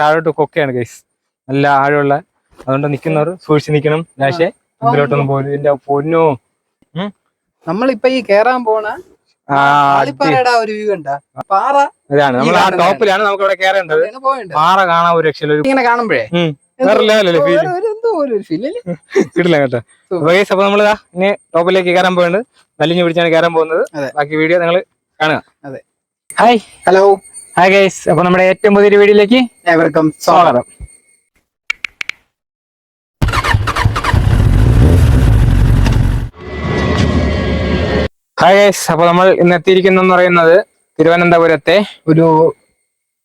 താഴോട്ട് കൊക്കയാണ് ഗൈസ് നല്ല ആഴമുള്ള അതുകൊണ്ട് നിൽക്കുന്നവർ സൂക്ഷിച്ച് നിൽക്കണം. രാശേ ഇതിലോട്ടൊന്നും പോലും ഇതിന്റെ പൊന്നോ. നമ്മളിപ്പ ഈ കേറാൻ പോണ ഒരു വ്യൂ കണ്ട? പാറ. നമ്മൾ ആ. ടോപ്പിലാണ് നമുക്ക് ഇവിടെ കേറേണ്ടത് പാറ കാണാൻ ഒരു രക്ഷയില്ല. ഇങ്ങനെ കാണുമ്പോഴേ. കിട്ടില്ല കേട്ടോ. ഗൈസ് അപ്പൊ നമ്മളിതാ ഇനി ടോപ്പിലേക്ക് കയറാൻ പോകുന്നത് വലിഞ്ഞു പിടിച്ചാണ് കയറാൻ പോകുന്നത്. ബാക്കി വീഡിയോ നിങ്ങൾ കാണുക. അതെ. ഹായ് ഹലോ ഹായ് ഗൈസ് അപ്പൊ നമ്മുടെ ഏറ്റവും പുതിയൊരു വീഡിയോയിലേക്ക് ഏവർക്കും സ്വാഗതം. ഹായ് ഗൈസ് അപ്പൊ നമ്മൾ ഇന്ന് എത്തിയിരിക്കുന്നെന്ന് പറയുന്നത് തിരുവനന്തപുരത്തെ ഒരു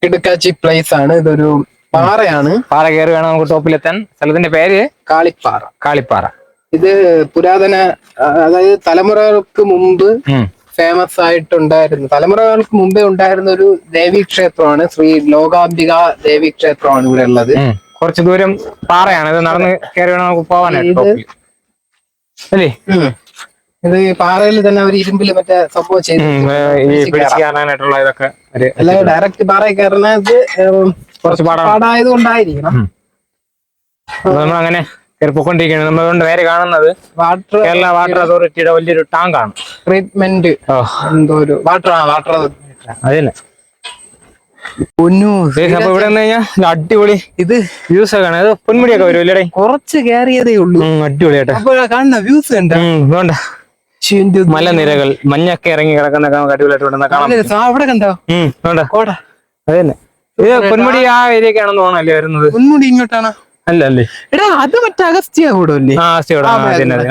കിടുക്കാച്ചി പ്ലേസ് ആണ്. ഇതൊരു പാറയാണ്. പാറ കയറി വേണം നമുക്ക് ടോപ്പിലെത്താൻ. സ്ഥലത്തിന്റെ പേര്? കാളിപ്പാറ. കാളിപ്പാറ. ഇത് പുരാതന അതായത് തലമുറകൾക്ക് മുമ്പ്. ഫേമസ് ആയിട്ടുണ്ടായിരുന്നു. തലമുറകൾക്ക് മുമ്പേ ഉണ്ടായിരുന്ന ഒരു ദേവി ക്ഷേത്രമാണ് ശ്രീ ലോകാംബിക ദേവി ക്ഷേത്രമാണ് ഇവിടെ ഉള്ളത്. കുറച്ച് ദൂരം പാറയാണ്. ഇത് നടന്ന് കയറി നമുക്ക് പോവാനായിട്ട് അല്ലേ? ഇത് പാറയിൽ തന്നെ അവർ ഇരുമ്പിൽ മറ്റേ സംഭവം ചെയ്തു ഇതൊക്കെ അല്ലാതെ ഡയറക്റ്റ് പാറയിൽ കയറുന്നത് കുറച്ച് പാടായത് കൊണ്ടായിരിക്കണം അങ്ങനെ കയറി കൊണ്ട് നേരെ കാണുന്നത് വാട്ടർ കേരള വാട്ടർ അതോറിറ്റിയുടെ വലിയൊരു ടാങ്കാണ്. ട്രീറ്റ്മെന്റ് ഓ. എന്തോ ഒരു വാട്ടർ അതന്നെ. അപ്പൊ ഇവിടെ കഴിഞ്ഞാൽ അടിപൊളി ഇത് വ്യൂസ് ഒക്കെ ആണ് അത് പൊന്മുടിയൊക്കെ വരും ഇല്ലടേ? കുറച്ച് കയറിയതേ ഉള്ളൂ. അടിപൊളിയായിട്ട് കാണുന്ന വ്യൂസ് ഉണ്ട് വേണ്ട മലനിരകൾ മഞ്ഞൊക്കെ ഇറങ്ങി കിടക്കുന്ന അടിപൊളിയായിട്ട് കാണാം അവിടെ കണ്ടോ? ഉം, വേണ്ട കോട. അതന്നെ. ഇത് പൊന്മുടി ആ ഏരിയക്കാണെന്ന് തോന്നല്ലേ വരുന്നത്? പൊന്മുടി ഇങ്ങോട്ടാണ്? അല്ല അല്ലേ എടാ അത് മറ്റേ അഗസ്റ്റിയ കൂടല്ലേ.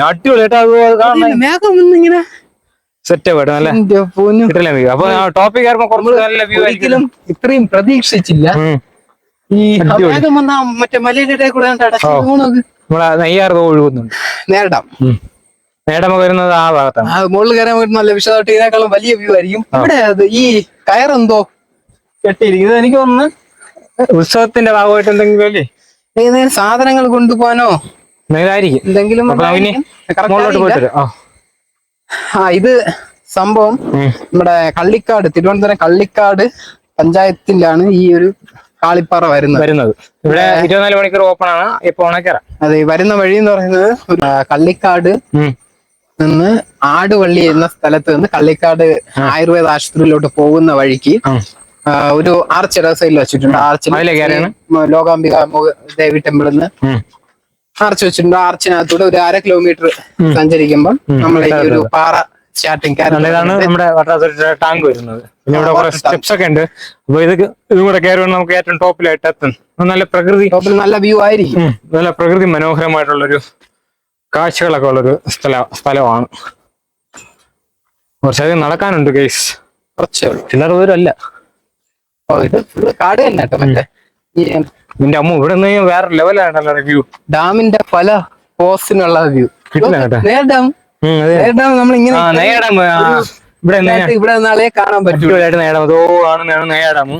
അടിപൊളിയായിട്ട് സെറ്റ് വ്യൂ അപ്പൊ ഒരിക്കലും ഇത്രയും പ്രതീക്ഷിച്ചില്ല. ഈ മറ്റേ മലയുടെ കൂടെ. നമ്മളെ ഒഴുകുന്നുണ്ട്. നേരിടാം. വരുന്നത് ആ ഭാഗത്താണ്. മുകളിൽ കയറാൻ നല്ല വിശദമായിട്ട് ഇതിനേക്കാളും വലിയ വ്യൂ ആയിരിക്കും. ഇവിടെ ഈ കയറെന്തോ കെട്ടിയിരിക്കുന്നത് എനിക്ക് തോന്നുന്നു. ഉത്സവത്തിന്റെ ഭാഗമായിട്ട് എന്തെങ്കിലും അല്ലേ ഏതെങ്കിലും സാധനങ്ങൾ കൊണ്ടുപോകാനോ? എന്തെങ്കിലും മുകളിലോട്ട്. പോയിട്ട്. ആ. ഇത് സംഭവം. നമ്മുടെ കള്ളിക്കാട് തിരുവനന്തപുരം കള്ളിക്കാട് പഞ്ചായത്തിലാണ് ഈ ഒരു കാളിപ്പാറ വരുന്നത്. വരുന്നത്. ഇവിടെ ഇരുപത്തിനാല് മണിക്കൂർ ഓപ്പൺ ആണ്. ഇപ്പൊ ഉണക്കര അതെ വരുന്ന വഴി എന്ന് പറയുന്നത് കള്ളിക്കാട്. നിന്ന് ആടുവള്ളി എന്ന സ്ഥലത്ത് നിന്ന് കള്ളിക്കാട് ആയുർവേദ ആശുപത്രിയിലോട്ട് പോകുന്ന വഴിക്ക് ഒരു ആർച്ച് ഇട സൈഡിൽ വെച്ചിട്ടുണ്ട്. ആർച്ചിൽ ലോകാംബിക ദേവി ടെമ്പിളിൽ നിന്ന്. ആർച്ച് വെച്ചിട്ടുണ്ട്. ആർച്ചിനകത്തൂടെ ഒരു അര കിലോമീറ്റർ സഞ്ചരിക്കുമ്പോൾ നമ്മൾ ഈ ഒരു പാറ സ്റ്റാർട്ടിങ് ഇതാണ് നമ്മുടെ വാട്ടർ അതോറിറ്റിയുടെ ടാങ്ക് വരുന്നത്. പിന്നെ ഇവിടെ കുറെ സ്റ്റെപ്സ് ഒക്കെ ഉണ്ട്. അപ്പൊ ഇത് ഇതും കൂടെ നമുക്ക് ഏറ്റവും ടോപ്പിലായിട്ട് എത്തും. നല്ല പ്രകൃതി ടോപ്പിൽ നല്ല വ്യൂ ആയിരിക്കും. നല്ല പ്രകൃതി മനോഹരമായിട്ടുള്ളൊരു കാഴ്ചകളൊക്കെ ഉള്ളൊരു സ്ഥല സ്ഥലമാണ്. കുറച്ചധികം നടക്കാനുണ്ട് കേസ് കുറച്ചേ ഉള്ളൂ. ചില്ലറ ദൂരമല്ല. ഇത് കാട് തന്നെ കേട്ടോ മറ്റേ. നിന്റെ അമ്മ ഇവിടെ നിന്ന് വേറെ ലെവലാണല്ലോ വ്യൂ ഡാമിന്റെ പല പോസ്റ്റിനുള്ള view near dam. Near dam നമ്മൾ ഇങ്ങനെ ഇവിടെ ഇവിടെ നാളെ കാണാൻ പറ്റൂ. നേടാം അതോ ആണ് നേടാം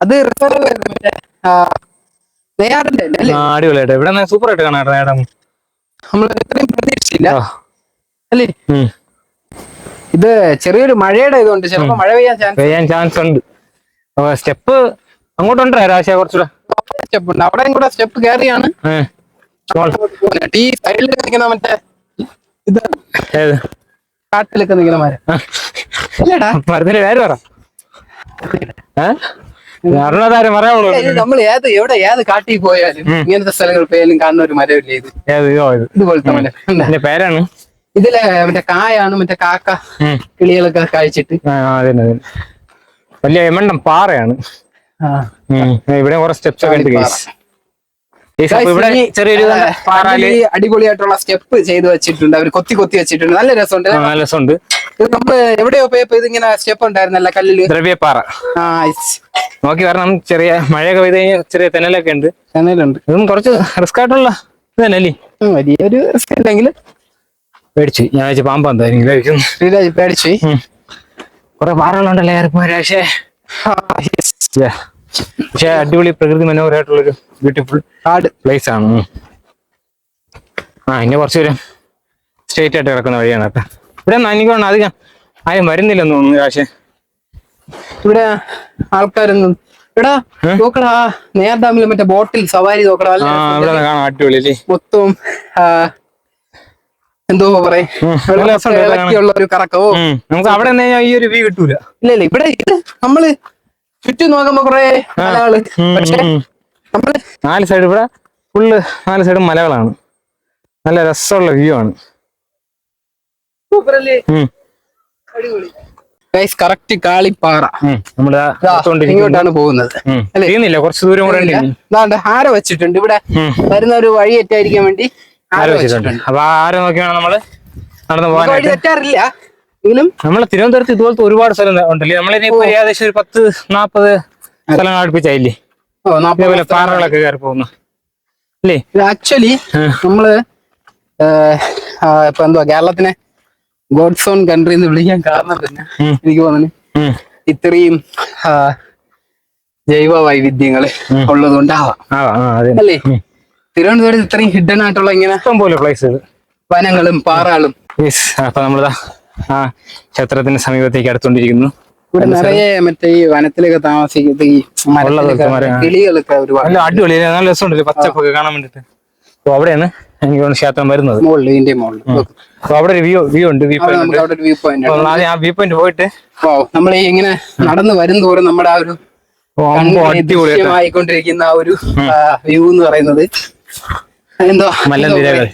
അത് റിസർവ് അടിപൊളിയായിട്ട്. ഇവിടെ സൂപ്പർ ആയിട്ട് കാണാം നേടാം നമ്മൾ ഇത്രയും പ്രതീക്ഷിച്ചില്ല. അല്ലേ? ഇത് ചെറിയൊരു മഴയുടെ ഇതുണ്ട്. ചിലപ്പോ മഴ പെയ്യാൻ ചാൻസ് പെയ്യാൻ ചാൻസ് ഉണ്ട്. സ്റ്റെപ്പ് അങ്ങോട്ടുണ്ട് രാശ കുറച്ചുകൂടെ. സ്റ്റെപ്പ് ഉണ്ട്. അവിടെയും കൂടെ സ്റ്റെപ്പ് കയറിയാണ്. ഈ സൈഡിൽ നിൽക്കുന്ന മറ്റേ ഇത് ഏത്? കാട്ടിലൊക്കെ നിൽക്കുന്ന മരം. അല്ലടാ അല്ലേടാ മരത്തിന്റെ പേര് പറ. ഏഹ് അരുണാതാരം പറയാവുള്ളൂ. നമ്മൾ ഏത് എവിടെ ഏത് കാട്ടിൽ പോയാലും ഇങ്ങനത്തെ സ്ഥലങ്ങൾ പോയാലും കാണുന്ന ഒരു മരമില്ലേ ഇത്? ഇതുപോലത്തെ മരം. പേരാണ്. ഇതിലെ മറ്റേ കായാണ് മറ്റേ കാക്ക. കിളികളൊക്കെ കഴിച്ചിട്ട് വലിയ എമണ്ണം പാറയാണ്. ഇവിടെ കുറെ സ്റ്റെപ്സ് ഒക്കെ ഉണ്ട്. ഗൈസ് അടിപൊളിയായിട്ടുള്ള സ്റ്റെപ്പ് ചെയ്ത് വെച്ചിട്ടുണ്ട്. അവർ കൊത്തി കൊത്തി വെച്ചിട്ടുണ്ട്. നല്ല രസമുണ്ട്. നല്ല രസമുണ്ട്. ഇത് നമ്മൾ എവിടെയോ പോയപ്പോ ഇതിങ്ങനെ സ്റ്റെപ്പ് ഉണ്ടായിരുന്നല്ല കല്ലിൽ. ദ്രവ്യപ്പാറ. നോക്കി കാരണം ചെറിയ മഴയൊക്കെ പെയ്ത് കഴിഞ്ഞാൽ ചെറിയ തെന്നലൊക്കെ ഉണ്ട്. ചനലുണ്ട് ഇതും കുറച്ച് റിസ്ക് ആയിട്ടുള്ള ഇത് വലിയൊരു റിസ്ക് ഉണ്ടെങ്കിൽ പേടിച്ചു. ഞാൻ വെച്ച് പാമ്പ് എന്തായിരിക്കും കഴിക്കുന്നു പേടിച്ചു. കുറെ പാറകളുണ്ടല്ലേ പക്ഷേ പക്ഷെ അടിപൊളി പ്രകൃതി മനോഹരമായിട്ടുള്ളൊരു ബ്യൂട്ടിഫുൾ ഹാർഡ് പ്ലേസ് ആണ്. ആ ഇനി കുറച്ച് ദൂരം സ്ട്രേറ്റ് ആയിട്ട് കിടക്കുന്ന വഴിയാണ് കേട്ടോ. ഇവിടെ ഒന്നും എനിക്ക് തോന്നുന്നു അധികം ആരും വരുന്നില്ലെന്ന് തോന്നുന്നു പക്ഷേ ഇവിടെ ആൾക്കാരൊന്നും എടാ നോക്കടാ നേർ ഡാമിൽ മറ്റേ ബോട്ടിൽ സവാരി നോക്കടാ ഇവിടെ കാണാം അടിപൊളി മൊത്തം എന്തോ പറയാനുള്ള ഒരു കറക്കവോ. നമുക്ക് അവിടെ ഈ ഒരു വ്യൂ കിട്ടൂല. ഇല്ല ഇല്ല ഇവിടെ ഇത് നമ്മൾ ചുറ്റും നോക്കുമ്പോ കൊറേ മലകൾ. പക്ഷെ നമ്മൾ നാല് സൈഡ് ഇവിടെ ഫുള്ള് നാല് സൈഡും മലകളാണ്. നല്ല രസമുള്ള വ്യൂ ആണ്. കറക്റ്റ് കാളിപ്പാറ. ഇങ്ങോട്ടാണ് പോകുന്നത്. അല്ലേ? കുറച്ച് ദൂരം കൂടെ ഇനി. വെച്ചിട്ടുണ്ട് ഇവിടെ? വരുന്ന ഒരു വഴി ഏറ്റായിരിക്കാൻ വേണ്ടി ആര ആരോ വെച്ചിട്ടുണ്ട്. വെച്ചിട്ടുണ്ട്. അപ്പൊ ആരെ നോക്കിയാണ് നമ്മൾ നടന്നു പോകാനായിട്ട്? നമ്മളെ തിരുവനന്തപുരത്ത് ഇതുപോലത്തെ ഒരുപാട് സ്ഥലം ഉണ്ടല്ലേ? നമ്മളിനി ഇപ്പൊ ഏകദേശം ഒരു പത്ത് നാപ്പത് സ്ഥലങ്ങൾ അടുപ്പിച്ചായില്ലേ? ഇതേപോലെ പാറകളൊക്കെ കയറി പോകുന്നു. അല്ലേ? ആക്ച്വലി. നമ്മൾ ഇപ്പൊ എന്തുവാ കേരളത്തിനെ ഗോഡ്സ് ഓൺ കൺട്രി എന്ന് വിളിക്കാൻ കാരണം തന്നെ എനിക്ക് തോന്നുന്നു. ഇത്രയും ജൈവ വൈവിധ്യങ്ങൾ ഉള്ളത് കൊണ്ടാവാം അല്ലേ. തിരുവനന്തപുരത്ത് ഇത്രയും ഹിഡൻ ആയിട്ടുള്ള ഇങ്ങനെ ഇഷ്ടം പോലെ പ്ലേസുകൾ വനങ്ങളും പാറകളും. അപ്പൊ നമ്മളിതാ ആ ക്ഷേത്രത്തിന്റെ സമീപത്തേക്ക് അടുത്തോണ്ടിരിക്കുന്നു ഇവിടെ നിറയെ മറ്റേ ഈ വനത്തിലൊക്കെ താമസിക്കുന്നത് ഈ മരത്തിലൊക്കെ മരം, ആ. കിളികളൊക്കെ ഒരുപാട്. നല്ല അടിപൊളി നല്ല രസമുണ്ടല്ലോ പച്ചപ്പൊക്കെ കാണാൻ വേണ്ടിട്ട്. അപ്പൊ അവിടെയാണ് എനിക്ക് തോന്നുന്നു ക്ഷേത്രം വരുന്നത്. മുകളിൽ ഇതിന്റെ മുകളിൽ അപ്പൊ അവിടെ ഒരു വ്യൂ വ്യൂ ഉണ്ട് വ്യൂ അവിടെ പോയിന്റ് നമുക്ക് അവിടെ ഒരു വ്യൂ പോയിന്റ് ആദ്യം ആ വ്യൂ പോയിന്റ് പോയിട്ട് ഓ നമ്മൾ ഇങ്ങനെ നടന്നു വരും തോറും നമ്മുടെ ആ ഒരു ആയിക്കൊണ്ടിരിക്കുന്ന ദൃശ്യമായിക്കൊണ്ടിരിക്കുന്ന ആ ഒരു വ്യൂ എന്ന് പറയുന്നത്. എന്തോ? മല്ലന്തിരകൾ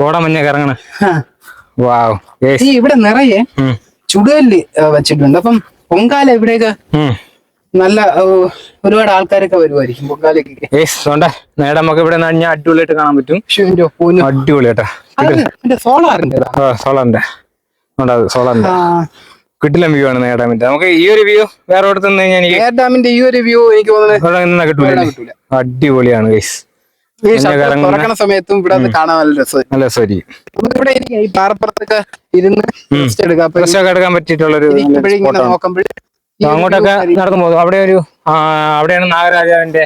കോടമഞ്ഞ കറങ്ങണ. വാവ്. ഈ ഇവിടെ നിറയെ ചുടുകല്ല് വെച്ചിട്ടുണ്ട്. അപ്പം പൊങ്കാല ഇവിടെയൊക്കെ നല്ല ഒരുപാട് ആൾക്കാരൊക്കെ വരുമായിരിക്കും പൊങ്കാലൊക്കെ നേടെ നമുക്ക് ഇവിടെ കഴിഞ്ഞാൽ അടിപൊളിയായിട്ട് കാണാൻ പറ്റും. അടിപൊളിയാട്ടാ സോളാറിന്റെ സോളറിന്റെ സോളറിന്റെ കിട്ടില്ല? വ്യൂ ആണ് നേടാൻ പറ്റും നമുക്ക് ഈ ഒരു വ്യൂ വേറെ നിന്ന് കഴിഞ്ഞാൽ ഡാമിന്റെ ഈ ഒരു വ്യൂ എനിക്ക് തോന്നുന്നത് കിട്ടൂല. അടിപൊളിയാണ് ഗൈസ് ഈ ഷട്ടർ തുറക്കണ സമയത്തും ഇവിടെ അത് കാണാൻ നല്ല രസം നല്ല സോരി ഇവിടെ. ഈ പാറപ്പുറത്തൊക്കെ ഇരുന്ന് റെസ്റ്റ് എടുക്കാം എടുക്കാൻ ഇങ്ങനെ സ്പോട്ടാണ് നോക്കുമ്പോഴേ അങ്ങോട്ടൊക്കെ നടക്കുമ്പോ നടന്നു പോകും അവിടെ ഒരു അവിടെയാണ് നാഗരാജാവിന്റെ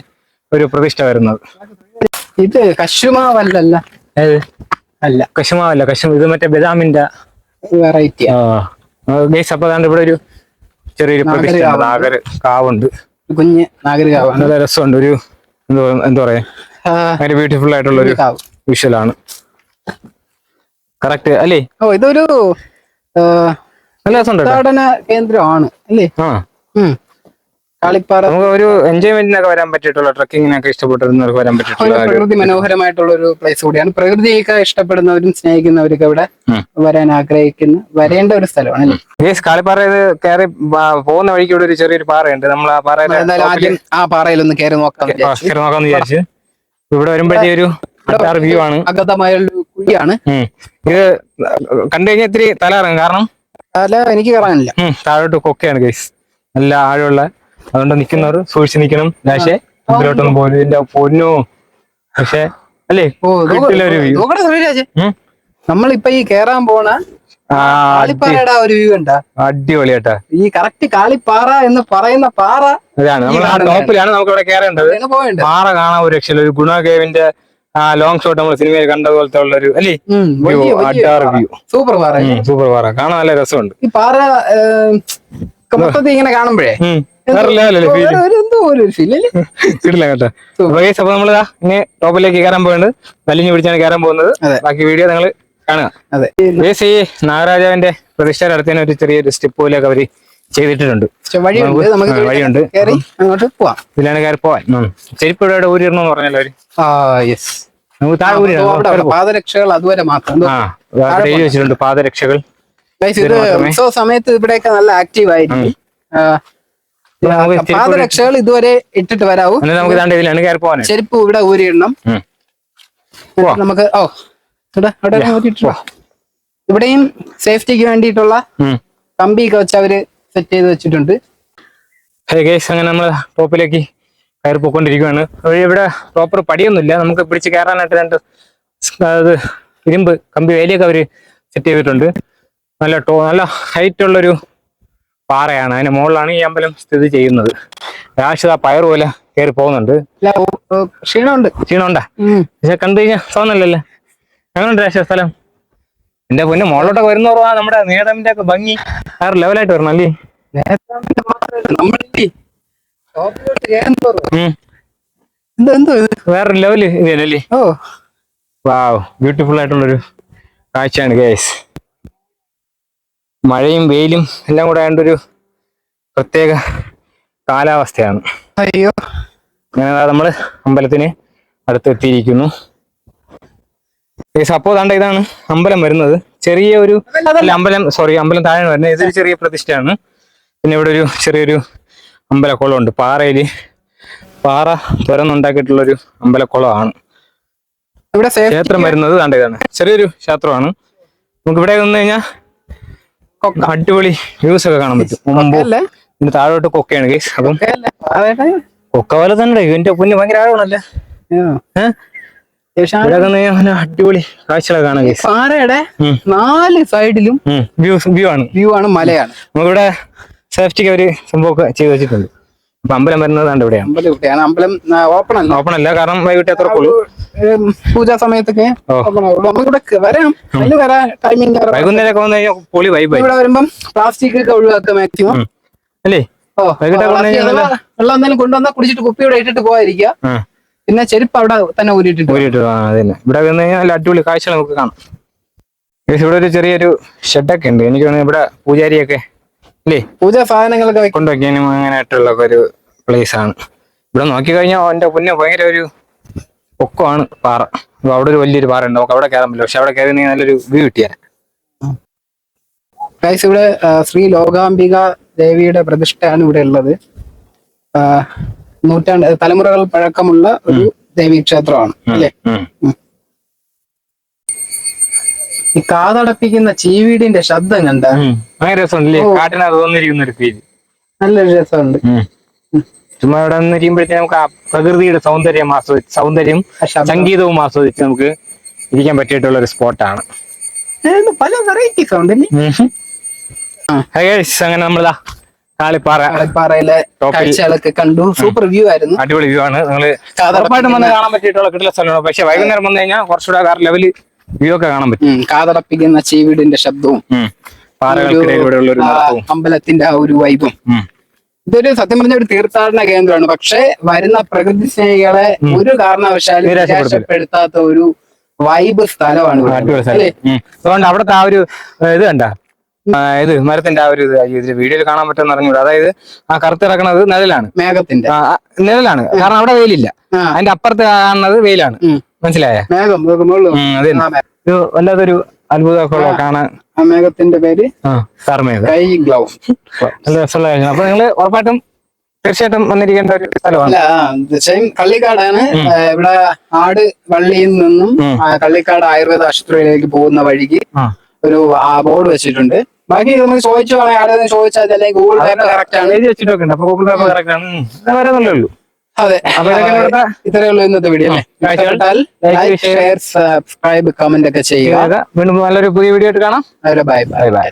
ഒരു പ്രതിഷ്ഠ വരുന്നത്. ഇത് കശുമാവല്ലല്ല. അല്ല കശുമാവല്ല. കശു ഇത് മറ്റേ ബദാമിന്റെ വെറൈറ്റി ഗൈസ് അപ്പൊ ദാണ്ട് ഇവിടെ ഒരു ചെറിയൊരു പ്രതിഷ്ഠ നാഗര നാഗര് കാവുണ്ട്. കുഞ്ഞ് നാഗരികാവാണ്. നല്ല രസമുണ്ട്. ഒരു എന്തോ എന്താ പറയാ? ഭയങ്കര ബ്യൂട്ടിഫുൾ ആയിട്ടുള്ള ഒരു വിഷ്വൽ ആണ്. കറക്റ്റ് അല്ലേ? ഓ ഇതൊരു നല്ല തീർത്ഥാടന കേന്ദ്രമാണ് അല്ലേ? ആ. കാളിപ്പാറ നമുക്ക് ഒരു എൻജോയ്മെന്റിനൊക്കെ വരാൻ പറ്റിയിട്ടുള്ള ട്രക്കിങ്ങിനൊക്കെ ഇഷ്ടപ്പെട്ടിരുന്നവർക്ക് വരാൻ പറ്റിയിട്ടുള്ള പ്രകൃതി മനോഹരമായിട്ടുള്ള ഒരു പ്ലേസ് കൂടിയാണ്. പ്രകൃതിയൊക്കെ ഇഷ്ടപ്പെടുന്നവരും സ്നേഹിക്കുന്നവരൊക്കെ ഇവിടെ വരാൻ ആഗ്രഹിക്കുന്ന വരേണ്ട ഒരു സ്ഥലമാണ് ഗേസ് കാളിപ്പാറ കയറി പോകുന്ന വഴിക്ക് ഇവിടെ ഒരു ചെറിയൊരു പാറയുണ്ട്. നമ്മൾ ആ പാറയിൽ ആ ആദ്യം ആ പാറയിലൊന്ന് കയറി നോക്കാം നോക്കാന്ന് വിചാരിച്ചു. ഇവിടെ വരുമ്പോഴത്തേ ഒരു അട്ടാർ ആണ്. അഗതമായ ഒരു കുഴിയാണ് ഇത് കണ്ടു കഴിഞ്ഞാൽ ഇത്തിരി തല ഇറങ്ങും. കാരണം തല എനിക്ക് കറങ്ങാനില്ല. താഴോട്ട് കൊക്കയാണ് ഗൈസ് നല്ല ആഴമുള്ള അതുകൊണ്ട് നിൽക്കുന്നവർ സൂക്ഷിച്ച് നിൽക്കണം. പക്ഷേ ഇതിലോട്ടൊന്നും പോലും ഇതിന്റെ പൊന്നോ. പക്ഷേ അല്ലേ? നമ്മളിപ്പോ കിട്ടില്ല ഒരു വ്യൂ നോക്കട്ടെ ഈ കേറാൻ പോണ കാളിപ്പാറയുടെ ഒരു വ്യൂ ഉണ്ടാ അടിപൊളിയാട്ടാ ഈ കറക്റ്റ് കാളിപ്പാറ എന്ന് പറയുന്ന പാറ അതാണ്. നമ്മൾ ടോപ്പിലാണ് നമുക്ക് ഇവിടെ കയറേണ്ടത് പോയിണ്ട് പാറ കാണാൻ ഒരു രക്ഷയില്ല. ഒരു ഗുണകേവിന്റെ ആ ലോങ് ഷോട്ട് നമ്മൾ സിനിമയിൽ കണ്ട പോലത്തെ ഉള്ള ഒരു അല്ലേ വ്യൂ. സൂപ്പർ പാറ. സൂപ്പർ പാറ. കാണാൻ നല്ല രസമുണ്ട്. ഈ പാറ മൊത്തത്തിൽ ഇങ്ങനെ കാണുമ്പോഴേ? കിട്ടില്ല കേട്ടോ. അപ്പൊ നമ്മൾ ഇനി ടോപ്പിലേക്ക് കയറാൻ പോകുന്നത് വലിഞ്ഞു പിടിച്ചാണ് കയറാൻ പോകുന്നത്. ബാക്കി വീഡിയോ നിങ്ങൾ കാണുക. അതെ. ഈ നാഗരാജാവിന്റെ പ്രതിഷ്ഠയുടെ അടുത്ത് തന്നെ ഒരു ചെറിയൊരു സ്റ്റെപ്പ് പോലെ അവർ ചെയ്തിട്ടുണ്ട് വഴിയുണ്ട്. അങ്ങോട്ട് പോവാം. ഇതിലാണ് കയറി പോവാൻ. ചെരുപ്പ് ഇവിടെ പറഞ്ഞല്ലോ അവർ. ഊരിടണം. അവിടെ പാദരക്ഷകൾ അതുവരെ മാത്രം. എഴുതി വെച്ചിട്ടുണ്ട് പാദരക്ഷകൾ. ഇത് ഉത്സവ സമയത്ത് ഇവിടെയൊക്കെ നല്ല ആക്റ്റീവ് ആയിരിക്കും. പാദരക്ഷകൾ ഇതുവരെ ഇട്ടിട്ട് വരാവൂ. നമുക്ക് ചെരുപ്പ് ഇവിടെ ഊരിയിടണം. നമുക്ക് ഓ അവിടെ ഇവിടെയും സേഫ്റ്റിക്ക് വേണ്ടിയിട്ടുള്ള കമ്പി കമ്പിയൊക്കെ വെച്ച് അവർ സെറ്റ് ചെയ്ത് വെച്ചിട്ടുണ്ട്. ഹേ ഗൈസ് അങ്ങനെ നമ്മൾ ടോപ്പിലേക്ക് കയറി പോയിക്കൊണ്ടിരിക്കുകയാണ് ഇവിടെ പ്രോപ്പർ പടിയൊന്നുമില്ല. നമുക്ക് പിടിച്ച് കയറാനായിട്ട് രണ്ട് അതായത് അത് ഇരുമ്പ് കമ്പി വേലിയൊക്കെ അവർ സെറ്റ് ചെയ്തിട്ടുണ്ട്. നല്ല ടോ നല്ല ഹൈറ്റ് ഉള്ളൊരു പാറയാണ്. അതിന്റെ മുകളിലാണ് ഈ അമ്പലം സ്ഥിതി ചെയ്യുന്നത്. രാശിത പയർ പോലെ കയറി പോകുന്നുണ്ട്. ക്ഷീണമുണ്ട്. ക്ഷീണമുണ്ടാ. പക്ഷെ കണ്ടു കഴിഞ്ഞാൽ തോന്നല്ലല്ലേ എങ്ങനെയുണ്ട് രാശ സ്ഥലം? എന്റെ പൊന്നെ മുകളിലോട്ടൊക്കെ വരുന്ന ആ നമ്മുടെ നേതാവിന്റെ ഒക്കെ ഭംഗി. വേറെ ലെവലായിട്ട് വരണം അല്ലേ? വേറൊരു ലെവൽ ഇതല്ലേ ഓ. വാവ് ബ്യൂട്ടിഫുൾ ആയിട്ടുള്ളൊരു കാഴ്ചയാണ് ഗേസ് മഴയും വെയിലും എല്ലാം കൂടെ ആയതൊരു പ്രത്യേക കാലാവസ്ഥയാണ്. അയ്യോ. അങ്ങനെ നമ്മൾ അമ്പലത്തിന് അടുത്തെത്തിയിരിക്കുന്നു. സപ്പോ താണ്ട ഇതാണ് അമ്പലം വരുന്നത്. ചെറിയ ഒരു അല്ല അമ്പലം സോറി അമ്പലം താഴെ വരുന്നത്. ഇതൊരു ചെറിയ പ്രതിഷ്ഠയാണ്. പിന്നെ ഇവിടെ ഒരു ചെറിയൊരു അമ്പലക്കുളമുണ്ട്. പാറയിൽ പാറ തുറന്നുണ്ടാക്കിയിട്ടുള്ളൊരു അമ്പലക്കുളമാണ്. ഇവിടെ ക്ഷേത്രം വരുന്നത് താണ്ട ഇതാണ്. ചെറിയൊരു ക്ഷേത്രമാണ്. നമുക്ക് ഇവിടെ വന്നു കഴിഞ്ഞാൽ അടിപൊളി വ്യൂസ് ഒക്കെ കാണാൻ പറ്റും. മുമ്പ് അല്ലേ ഇതിന് താഴോട്ട് കൊക്കയാണ് കേസ് അപ്പം കൊക്ക പോലെ തന്നെ ഇതിന്റെ പുണ്യ ഭയങ്കര ആഴമാണല്ലേ? ഏഹ് ഇവിടെ വന്നു കഴിഞ്ഞാൽ നല്ല അടിപൊളി കാഴ്ചകളൊക്കെ കാണാം പാറയുടെ നാല് സൈഡിലും വ്യൂ വ്യൂ ആണ്. വ്യൂ ആണ് മലയാണ്. നമുക്കിവിടെ സേഫ്റ്റിക്ക് അവർ സംഭവമൊക്കെ ചെയ്തു വെച്ചിട്ടുണ്ട്. അപ്പൊ അമ്പലം വരുന്നത് ഇവിടെ ഇവിടെയാണ്. അമ്പലം ഇവിടെയാണ്. അമ്പലം ഓപ്പൺ അല്ല. ഓപ്പൺ അല്ല കാരണം വൈകിട്ട് എത്ര പൂജാ സമയത്തൊക്കെ ഓ. open ആവുള്ളൂ. നമുക്ക് ഇവിടെ വരാം. അതിന് ടൈമിംഗ് വൈകുന്നേരം വന്നു കഴിഞ്ഞാൽ പൊളി വൈബ് ഇവിടെ വരുമ്പം പ്ലാസ്റ്റിക് ഒക്കെ ഒഴിവാക്കുക മാക്സിമം അല്ലേ? വെള്ളം എന്തെങ്കിലും കൊണ്ടുവന്നാൽ കുടിച്ചിട്ട് കുപ്പി ഇവിടെ ഇട്ടിട്ട് പോയിരിക്കുക ആ പിന്നെ ചെരുപ്പ് അവിടെ തന്നെ ഊരിയിട്ടിട്ട് ഊരിയിട്ട് ആ അതന്നെ. ഇവിടെ വന്നു കഴിഞ്ഞാൽ നല്ല അടിപൊളി കാഴ്ച നമുക്ക് കാണാം. ഇവിടെ ഒരു ചെറിയൊരു ഷെഡൊക്കെ ഉണ്ട്. എനിക്ക് തോന്നുന്നു ഇവിടെ പൂജാരിയൊക്കെ അല്ലേ പൂജാ സാധനങ്ങളൊക്കെ കൊണ്ടുവയ്ക്കാനും അങ്ങനെയായിട്ടുള്ള ഒരു പ്ലേസ് ആണ് ഇവിടെ നോക്കി കഴിഞ്ഞാൽ എന്റെ പൊന്നെ ഭയങ്കര ഒരു പൊക്കമാണ് പാറ. അപ്പൊ അവിടെ ഒരു വലിയൊരു പാറ ഉണ്ട്. നമുക്ക് അവിടെ കയറാൻ പറ്റില്ല. പക്ഷെ അവിടെ കയറി നല്ലൊരു വ്യൂ കിട്ടിയാൽ ഇവിടെ ശ്രീ ലോകാംബിക ദേവിയുടെ പ്രതിഷ്ഠയാണ് ഇവിടെ ഉള്ളത്. നൂറ്റാണ്ട് തലമുറകൾ പഴക്കമുള്ള ഒരു ദേവീക്ഷേത്രമാണ് അല്ലേ? ഈ കാതടപ്പിക്കുന്ന ചീവീടിന്റെ ശബ്ദം കണ്ട? രസമുണ്ടല്ലേ? കാട്ടിനകത്ത് തോന്നിയിരിക്കുന്ന ഒരു ഫീൽ നല്ലൊരു രസമുണ്ട്. ചുമ്മാ ഇവിടെ നമുക്ക് ആ പ്രകൃതിയുടെ സൗന്ദര്യം ആസ്വദിച്ച് സൗന്ദര്യം സംഗീതവും ആസ്വദിച്ച് നമുക്ക് ഇരിക്കാൻ പറ്റിയിട്ടുള്ള ഒരു സ്പോട്ടാണ്. ഏത് പല വെറൈറ്റി സൗണ്ട് ആ. അങ്ങനെ നമ്മളിതാ കാളിപ്പാറ കളിപ്പാറയിലെ. കാഴ്ചകളൊക്കെ കണ്ടു. സൂപ്പർ വ്യൂ ആയിരുന്നു. അടിപൊളി വ്യൂ ആണ്. കാതടപ്പിക്കുന്ന- ഉറപ്പായിട്ടും വന്ന് കാണാൻ പറ്റിയിട്ടുള്ള കിട്ടുന്ന സ്ഥലമാണ്. പക്ഷെ വൈകുന്നേരം വന്നു കഴിഞ്ഞാൽ കുറച്ചുകൂടെ വേറെ ലെവൽ വ്യൂ ഒക്കെ കാണാൻ പറ്റും. കാതടപ്പിക്കുന്ന ചീവീടിന്റെ ശബ്ദവും. അമ്പലത്തിന്റെ ആ ഒരു വൈബും ഇതൊരു സത്യം പറഞ്ഞ ഒരു തീർത്ഥാടന കേന്ദ്രമാണ്. പക്ഷെ വരുന്ന പ്രകൃതി സ്നേഹികളെ ഒരു കാരണവശാലും. നിരാശപ്പെടുത്താത്ത ഒരു വൈബ് സ്ഥലമാണ്. അതുകൊണ്ട് അവിടുത്തെ ആ ഒരു ഇത് കണ്ട? ഇത് മരത്തിന്റെ ആ ഒരു ഇത് വീഡിയോയിൽ കാണാൻ പറ്റുന്ന അറിഞ്ഞൂടാ അതായത് ആ കറുത്തിറക്കണത് നിഴലാണ്. മേഘത്തിന്റെ. നിഴലാണ്. കാരണം അവിടെ വെയിലില്ല. അതിന്റെ അപ്പുറത്ത് കാണുന്നത് വെയിലാണ്. മനസ്സിലായോ? ഒരു വല്ലാത്തൊരു അത്ഭുതമൊക്കെ കാണാൻ. മേഘത്തിന്റെ പേര് ആ കൈ ഗ്ലൗ നല്ല രസമുള്ള കാര്യം അപ്പൊ നിങ്ങൾ ഉറപ്പായിട്ടും തീർച്ചയായിട്ടും വന്നിരിക്കേണ്ട ഒരു സ്ഥലമാണ്. തീർച്ചയായും കള്ളിക്കാടാണ്. ഇവിടെ ആട് വള്ളിയിൽ നിന്നും കള്ളിക്കാട് ആയുർവേദ ആശുപത്രിയിലേക്ക് പോകുന്ന വഴിക്ക് ഒരു ബോർഡ് വെച്ചിട്ടുണ്ട്. ബാക്കി ചോദിച്ചു വേണമെങ്കിൽ ആരുടെ ചോദിച്ചാൽ അല്ലെങ്കിൽ ഗൂഗിൾ മാപ്പ് കറക്റ്റ് ആണ്. എഴുതി വെച്ചിട്ടൊക്കെ ഉണ്ട്. അപ്പൊ ഗൂഗിൾ മാപ്പ് കറക്റ്റ് ആണ്. ഉള്ളൂ. അതെ. ഇത്രയേ ഉള്ളൂ ഇന്നത്തെ വീഡിയോ സബ്സ്ക്രൈബ് കമന്റ് ഒക്കെ ചെയ്യുക. വീണ്ടും നല്ലൊരു പുതിയ വീഡിയോ ആയിട്ട് കാണാം. Bye bye bye